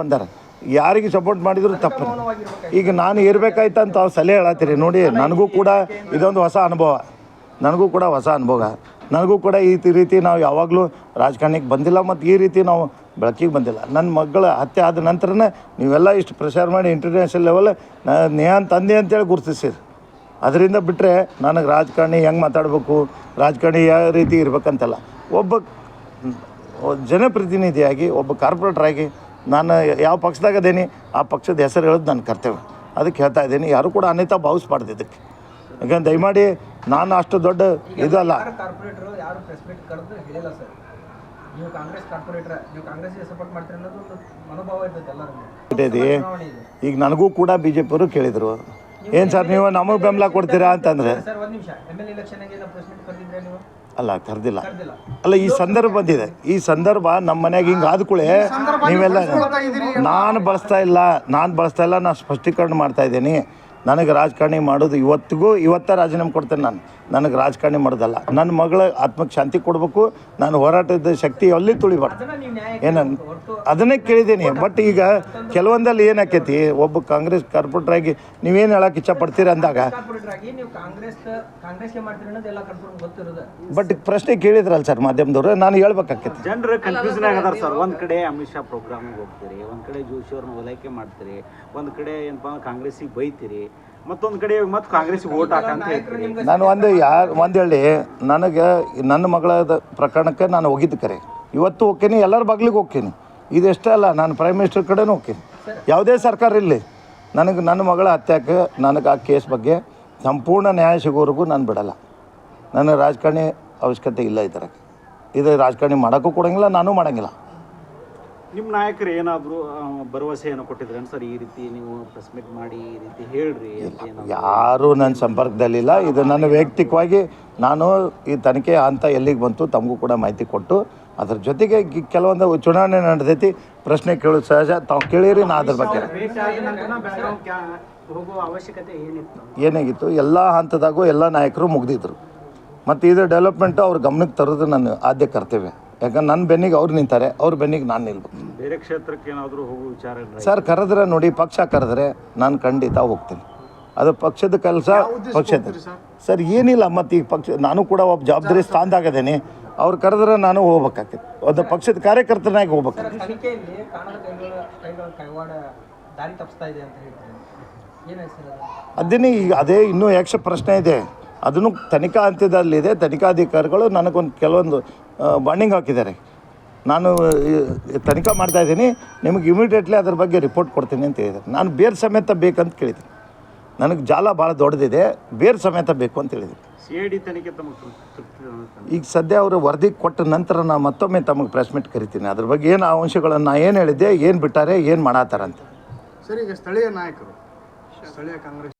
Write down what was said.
ಬಂದಾರ. ಯಾರಿಗೆ ಸಪೋರ್ಟ್ ಮಾಡಿದ್ರು ತಪ್ಪು. ಈಗ ನಾನು ಇರಬೇಕಾಯ್ತು ಅಂತ ಅವ್ರು ಸಲಹೆ ಹೇಳತ್ತೀರಿ. ನೋಡಿ, ನನಗೂ ಕೂಡ ಇದೊಂದು ಹೊಸ ಅನುಭವ. ನನಗೂ ಕೂಡ ಹೊಸ ಅನುಭವ. ನನಗೂ ಕೂಡ ಈ ರೀತಿ ನಾವು ಯಾವಾಗಲೂ ರಾಜಕಾರಣಕ್ಕೆ ಬಂದಿಲ್ಲ ಮತ್ತು ಈ ರೀತಿ ನಾವು ಬೆಳಕಿಗೆ ಬಂದಿಲ್ಲ. ನನ್ನ ಮಗಳ ಹತ್ಯೆ ಆದ ನಂತರನೇ ನೀವೆಲ್ಲ ಇಷ್ಟು ಪ್ರಚಾರ ಮಾಡಿ ಇಂಟರ್ನ್ಯಾಷನಲ್ ಲೆವೆಲ್ ನೇಹಾನ್ ತಂದೆ ಅಂತೇಳಿ ಗುರುತಿಸಿರಿ. ಅದರಿಂದ ಬಿಟ್ಟರೆ ನನಗೆ ರಾಜಕಾರಣಿ ಹೆಂಗೆ ಮಾತಾಡಬೇಕು? ರಾಜಕಾರಣಿ ಯಾವ ರೀತಿ ಇರಬೇಕಂತಲ್ಲ. ಒಬ್ಬ ಜನಪ್ರತಿನಿಧಿಯಾಗಿ, ಒಬ್ಬ ಕಾರ್ಪೊರೇಟ್ರಾಗಿ ನಾನು ಯಾವ ಪಕ್ಷದಾಗ ಅದೇನಿ ಆ ಪಕ್ಷದ ಹೆಸರು ಹೇಳೋದು ನನ್ನ ಕರ್ತವ್ಯ. ಅದಕ್ಕೆ ಹೇಳ್ತಾ ಇದ್ದೀನಿ ಯಾರು ಕೂಡ ಅನ್ಯತಾ ಭಾವಿಸ್ಬಾರ್ದು ಇದಕ್ಕೆ ಯಾಕಂದ್ರೆ ದಯಮಾಡಿ ನಾನು ಅಷ್ಟು ದೊಡ್ಡ ಇದಲ್ಲ ಈಗ ನನಗೂ ಕೂಡ ಬಿ ಜೆ ಪಿಯವರು ಕೇಳಿದರು ಏನು ಸರ್ ನೀವು ನಮಗೆ ಬೆಂಬಲ ಕೊಡ್ತೀರಾ ಅಂತಂದರೆ. ಅಲ್ಲ ಕರೆದಿಲ್ಲ. ಅಲ್ಲ ಈ ಸಂದರ್ಭ ಬಂದಿದೆ. ಈ ಸಂದರ್ಭ ನಮ್ಮ ಮನೆಯಾಗ ಹಿಂಗೆ ಆದ ಕೂಡಲೇ ನೀವೆಲ್ಲ ನಾನು ಬಳಸ್ತಾ ಇಲ್ಲ ನಾನು ಬಳಸ್ತಾ ಇಲ್ಲ ನಾನು ಸ್ಪಷ್ಟೀಕರಣ ಮಾಡ್ತಾ ಇದ್ದೀನಿ. ನನಗೆ ರಾಜಕಾರಣಿ ಮಾಡೋದು ಇವತ್ತಿಗೂ ಇವತ್ತ ರಾಜೀನಾಮೆ ಕೊಡ್ತೇನೆ ನಾನು. ನನಗೆ ರಾಜಕಾರಣಿ ಮಾಡೋದಲ್ಲ. ನನ್ನ ಮಗಳ ಆತ್ಮಕ್ಕೆ ಶಾಂತಿ ಕೊಡಬೇಕು. ನಾನು ಹೋರಾಟದ ಶಕ್ತಿ ಅಲ್ಲಿ ತುಳಿಬಾರ್ದು. ಅದನ್ನ ನೀವು ನ್ಯಾಯ ಏನ ಅದನ್ನೇ ಕೇಳಿದ್ದೀನಿ. ಬಟ್ ಈಗ ಕೆಲವೊಂದಲ್ಲಿ ಏನಾಕೈತಿ ಒಬ್ಬ ಕಾಂಗ್ರೆಸ್ ಕಾರ್ಪೊರೇಟ್ರಾಗಿ ನೀವೇನು ಹೇಳಕ್ಕೆ ಇಷ್ಟಪಡ್ತೀರಿ ಅಂದಾಗ? ಕಾರ್ಪೊರೇಟರ್ ನೀವು ಕಾಂಗ್ರೆಸ್ ಕಾಂಗ್ರೆಸ್ಗೆ ಮಾಡ್ತೀರಿ ಅನ್ನೋದು ಎಲ್ಲ ಕನ್ಫರ್ಮ್ ಗೊತ್ತಿರೋದು. ಬಟ್ ಪ್ರಶ್ನೆ ಕೇಳಿದ್ರಲ್ಲ ಸರ್ ಮಾಧ್ಯಮದವ್ರು ನಾನು ಹೇಳ್ಬೇಕಾಕೈತಿ. ಜನರು ಕನ್ಫ್ಯೂಷನ್ ಆಗದಾರ ಸರ್. ಒಂದ್ ಕಡೆ ಅಮಿತ್ ಶಾ ಪ್ರೋಗ್ರಾಮಿಗೆ ಹೋಗ್ತೀರಿ ಒಂದು ಕಡೆ ಜೋಶಿ ಅವ್ರನ್ನ ಓಲೈಕೆ ಮಾಡ್ತೀರಿ ಒಂದು ಕಡೆ ಏನಪ್ಪ ಕಾಂಗ್ರೆಸ್ಸಿಗೆ ಬೈತೀರಿ ಮತ್ತೊಂದ್ ಕಡೆ ಮತ್ತೆ ಓಟ್ ಹಾಕಂತ ಹೇಳ್ತೀರಿ ನಾನು ಒಂದು ಯಾರು ಒಂದು ಹೇಳಿ ನನಗೆ ನನ್ನ ಮಗಳ ಪ್ರಕರಣಕ್ಕೆ ನಾನು ಹೋಗಿದ್ದು ಕರೆ. ಇವತ್ತು ಹೋಗ್ತೀನಿ ಎಲ್ಲರ ಬಾಗ್ಲಿಗೆ ಹೋಗ್ತೀನಿ ಇದೆಷ್ಟೇ ಅಲ್ಲ ನಾನು ಪ್ರೈಮ್ ಮಿನಿಸ್ಟರ್ ಕಡೆನೂ ಹೋಗ್ತೀನಿ ಯಾವುದೇ ಸರ್ಕಾರ ಇರಲಿ ನನಗೆ ನನ್ನ ಮಗಳ ಹತ್ಯಾಕೆ ನನಗೆ ಆ ಕೇಸ್ ಬಗ್ಗೆ ಸಂಪೂರ್ಣ ನ್ಯಾಯ ಸಿಗೋವರೆಗೂ ನಾನು ಬಿಡಲ್ಲ. ನನಗೆ ರಾಜಕಾರಣಿ ಅವಶ್ಯಕತೆ ಇಲ್ಲ ಇದರ ಇದು ರಾಜಕಾರಣಿ ಮಾಡೋಕ್ಕೂ ಕೊಡೋಂಗಿಲ್ಲ ನಾನು ಮಾಡೋಂಗಿಲ್ಲ. ನಿಮ್ಮ ನಾಯಕರು ಏನಾದರೂ ಭರವಸೆಯನ್ನು ಭರವಸೆ ಏನೋ ಕೊಟ್ಟಿದ್ರೆ ಸರ್ ಈ ರೀತಿ ನೀವು ಪ್ರೆಸ್ ಮೀಟ್ ಮಾಡಿ ಈ ರೀತಿ ಹೇಳ್ರಿ ಅಂತ ಏನಾದ್ರು ಯಾರೂ ನನ್ನ ಸಂಪರ್ಕದಲ್ಲಿಲ್ಲ. ಇದು ನನ್ನ ವೈಯಕ್ತಿಕವಾಗಿ ನಾನು ಈ ತನಿಖೆ ಅಂತ ಎಲ್ಲಿಗೆ ಬಂತು ತಮಗೂ ಕೂಡ ಮಾಹಿತಿ ಕೊಟ್ಟು ಅದ್ರ ಜೊತೆಗೆ ಗಿ- ಕೆಲವೊಂದು ಚುನಾವಣೆ ನಡೆದೈತಿ ಪ್ರಶ್ನೆ ಕೇಳೋದು ಸಹಜ ತಾವು ಕೇಳಿರಿ ನಾ ಅದ್ರ ಬಗ್ಗೆ ಹೋಗುವ ಅವಶ್ಯಕತೆ ಏನಿತ್ತು? ಏನಾಗಿತ್ತು? ಎಲ್ಲ ಹಂತದಾಗೂ ಎಲ್ಲ ನಾಯಕರು ಮುಗ್ದಿದ್ರು. ಮತ್ತು ಇದು ಡೆವಲಪ್ಮೆಂಟು ಅವ್ರ ಗಮನಕ್ಕೆ ತರೋದು ನನ್ನ ಆದ್ಯ ಕರ್ತವ್ಯ. ಯಾಕಂದ್ರೆ ನನ್ನ ಬೆನ್ನಿಗೆ ಅವ್ರು ನಿಂತಾರೆ ಅವ್ರ ಬೆನ್ನಿಗೆ ನಾನು ನಿಲ್ಬೇಕು. ಬೇರೆ ಕ್ಷೇತ್ರಕ್ಕೆ ಏನಾದರೂ ಹೋಗೋ ವಿಚಾರ? ಸರ್ ಕರೆದ್ರೆ ನೋಡಿ ಪಕ್ಷ ಕರೆದ್ರೆ ನಾನು ಖಂಡಿತ ಹೋಗ್ತೀನಿ. ಅದು ಪಕ್ಷದ ಕೆಲಸ ಪಕ್ಷದ ಸರ್? ಏನಿಲ್ಲ ಮತ್ತು ಈ ಪಕ್ಷ ನಾನು ಕೂಡ ಒಬ್ಬ ಜವಾಬ್ದಾರಿ ಸ್ಥಾನದಾಗದೇನೆ. ಅವ್ರು ಕರೆದ್ರೆ ನಾನು ಹೋಗ್ಬೇಕಾಗ್ತದೆ. ಒಂದು ಪಕ್ಷದ ಕಾರ್ಯಕರ್ತನಾಗಿ ಹೋಗ್ಬೇಕು. ತನಿಖೆಯಲ್ಲಿ ಕಾಣದ ಕೈಗಳ ಕೈಗಳ ಕೈವಾಡ ದಾರಿ ತಪ್ಪಿಸ್ತಾ ಇದೆ ಅಂತ ಹೇಳ್ತಾರೆ. ಏನಾಯ್ತು ಸರ್ ಅದು? ಅದನ್ನೇ ಈಗ ಅದೇ ಇನ್ನೂ ಯಕ್ಷ ಪ್ರಶ್ನೆ ಇದೆ. ಅದನ್ನು ತನಿಖಾ ಹಂತದಲ್ಲಿದೆ ತನಿಖಾಧಿಕಾರಿಗಳು ನನಗೊಂದು ಕೆಲವೊಂದು ಬಾಂಡಿಂಗ್ ಹಾಕಿದ್ದಾರೆ. ನಾನು ತನಿಖಾ ಮಾಡ್ತಾ ಇದ್ದೀನಿ. ನಿಮಗೆ ಇಮಿಡಿಯೇಟ್ಲಿ ಅದ್ರ ಬಗ್ಗೆ ರಿಪೋರ್ಟ್ ಕೊಡ್ತೀನಿ ಅಂತ ಹೇಳಿದ್ದಾರೆ. ನಾನು ಬೇರೆ ಸಮೇತ ಬೇಕಂತ ಕೇಳಿದ್ದೀನಿ. ನನಗೆ ಜಾಲ ಭಾಳ ದೊಡ್ಡದಿದೆ. ಬೇರೆ ಸಮೇತ ಬೇಕು ಅಂತ ಹೇಳಿದ್ದೀನಿ. ಸಿ ತನಿಖೆ ತಮಗೆ ಈಗ ಸದ್ಯ ಅವರು ವರದಿ ಕೊಟ್ಟ ನಂತರ ನಾನು ಮತ್ತೊಮ್ಮೆ ತಮಗೆ ಪ್ರೆಸ್ ಮೀಟ್ ಕರಿತೀನಿ. ಅದ್ರ ಬಗ್ಗೆ ಏನು ಅಂಶಗಳನ್ನು ನಾನು ಏನು ಹೇಳಿದ್ದೆ ಏನು ಬಿಟ್ಟಾರೆ ಏನು ಮಾಡತ್ತಾರಂತ? ಸರ್ ಈಗ ಸ್ಥಳೀಯ ನಾಯಕರು ಸ್ಥಳೀಯ ಕಾಂಗ್ರೆಸ್